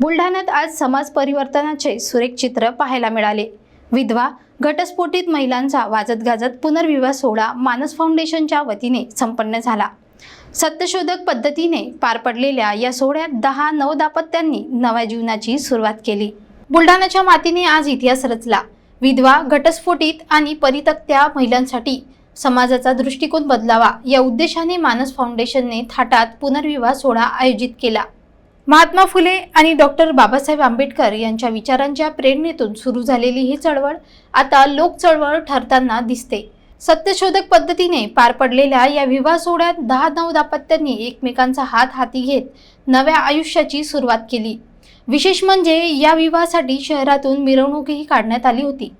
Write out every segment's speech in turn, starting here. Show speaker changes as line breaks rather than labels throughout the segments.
बुलढाण्यात आज समाज परिवर्तनाचे सुरेख चित्र पाहायला मिळाले. विधवा घटस्फोटित महिलांचा वाजत गाजत पुनर्विवाह सोहळा मानस फाउंडेशनच्या वतीने संपन्न झाला. सत्यशोधक पद्धतीने पार पडलेल्या या सोहळ्यात दहा नव दाम्पत्यांनी नव्या जीवनाची सुरुवात केली. बुलढाण्याच्या मातीने आज इतिहास रचला. विधवा घटस्फोटित आणि परितक्त्या महिलांसाठी समाजाचा दृष्टिकोन बदलावा या उद्देशाने मानस फाउंडेशनने थाटात पुनर्विवाह सोहळा आयोजित केला. महात्मा फुले आणि डॉक्टर बाबासाहेब आंबेडकर यांच्या विचारांच्या प्रेरणेतून सुरू झालेली ही चळवळ आता लोक चळवळ ठरताना दिसते. सत्यशोधक पद्धतीने पार पडलेल्या या विवाह सोहळ्यात दहा नऊ दाम्पत्यांनी एकमेकांचा हात हाती घेत नव्या आयुष्याची सुरुवात केली. विशेष म्हणजे या विवाहासाठी शहरातून मिरवणूकही काढण्यात आली होती.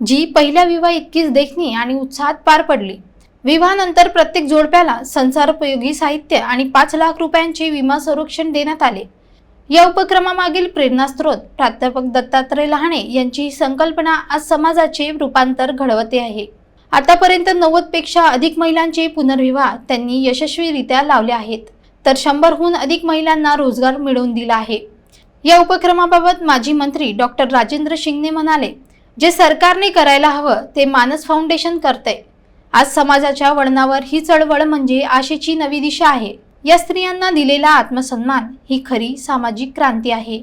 जी पहिल्या विवाह इतकीच देखणी आणि उत्साहात पार पडली. विवाहानंतर प्रत्येक जोडप्याला संसारोपयोगी साहित्य आणि पाच लाख रुपयांचे विमा संरक्षण देण्यात आले. या उपक्रमामागील प्रेरणास्त्रोत प्राध्यापक दत्तात्रय लहाणे यांची ही संकल्पना आज समाजाचे रूपांतर घडवते आहे. आतापर्यंत नव्वदपेक्षा अधिक महिलांचे पुनर्विवाह त्यांनी यशस्वीरित्या लावले आहेत. तर शंभरहून अधिक महिलांना रोजगार मिळवून दिला आहे. या उपक्रमाबाबत माजी मंत्री डॉक्टर राजेंद्र शिंगणे म्हणाले जे सरकारने करायला हवं ते मानस फाउंडेशन करतंय. आज समाजाच्या वळणावर ही चळवळ म्हणजे आशेची नवी दिशा आहे. या स्त्रियांना दिलेला आत्मसन्मान ही खरी सामाजिक क्रांती आहे.